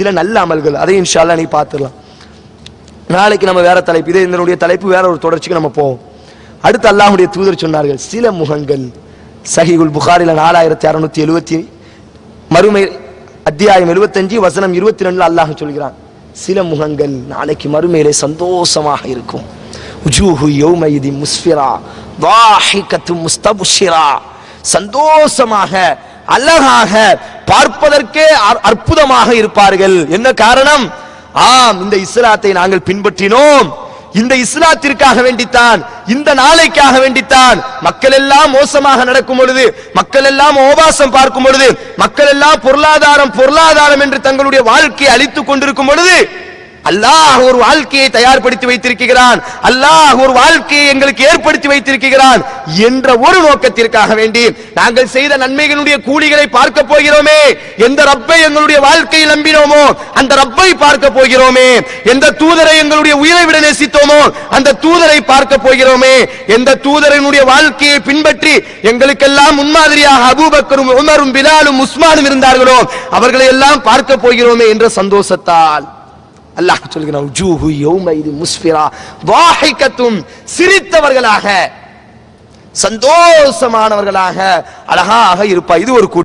சில நல்ல அமல்கள். அதையும் இன்ஷால்லா நீ பார்த்துடலாம். நாளைக்கு நம்ம வேற தலைப்பு. இதே இதனுடைய தலைப்பு வேற ஒரு தொடர்ச்சிக்கு நம்ம போவோம். அடுத்து அல்லாஹுடைய தூதர் சொன்னார்கள் சில முகங்கள். சஹிகுல் புகாரில நாலாயிரத்தி அறுநூத்தி எழுவத்தி மறுமை அத்தியாயம் எழுபத்தஞ்சு வசனம் இருபத்தி ரெண்டுல அல்லாஹ் சொல்கிறான் சில முகங்கள் நாளைக்கு மறுமையிலே சந்தோஷமாக இருக்கும். உஜூஹு யௌமைதி முஸ்ஃபிரா வாஹிகத்து முஸ்தபுஷிரா. சந்தோஷமாக அழகாக பார்ப்பதற்கே அற்புதமாக இருப்பார்கள். என்ன காரணம்? ஆம் இந்த இஸ்லாத்தை நாங்கள் பின்பற்றினோம். இந்த இஸ்லாத்திற்காக வேண்டித்தான் இந்த நாளைக்காக வேண்டித்தான். மக்கள் எல்லாம் மோசமாக நடக்கும் பொழுது மக்கள் எல்லாம் ஓபாசம் பார்க்கும் பொழுது மக்கள் எல்லாம் பொருளாதாரம் பொருளாதாரம் என்று தங்களுடைய வாழ்க்கையை அழித்துக் கொண்டிருக்கும் பொழுது அல்லாஹ் ஒரு வாழ்க்கையை தயார்படுத்தி வைத்திருக்கிறான். அல்லாஹ் ஒரு வாழ்க்கையை எங்களுக்கு ஏற்படுத்தி வைத்திருக்கிறான் என்ற ஒரு நோக்கத்திற்காக வேண்டி நாங்கள் செய்த நன்மைகளுடைய கூலிகளை பார்க்க போகிறோமே. எந்த ரப்பை எங்களுடைய வாழ்க்கையில் நம்பினோமோ அந்த ரப்பை பார்க்க போகிறோமே. எந்த தூதரை எங்களுடைய உயிரை விட நேசித்தோமோ அந்த தூதரை பார்க்க போகிறோமே. எந்த தூதரனுடைய வாழ்க்கையை பின்பற்றி எங்களுக்கெல்லாம் முன்மாதிரியாக அபூபக்கரும் உமரும் பிலாலும் உஸ்மானும் இருந்தார்களோ அவர்களை எல்லாம் பார்க்க போகிறோமே என்ற சந்தோஷத்தால். அல்லாஹ் சொல்கிறான் உஜூஹு யௌமைதி முஸ்ஃபிரா. வாஹிகத்தும் சிரித்தவர்களாக சந்தோஷமானவர்களாக அழகாக இருப்பா இது ஒரு கூட்டம்.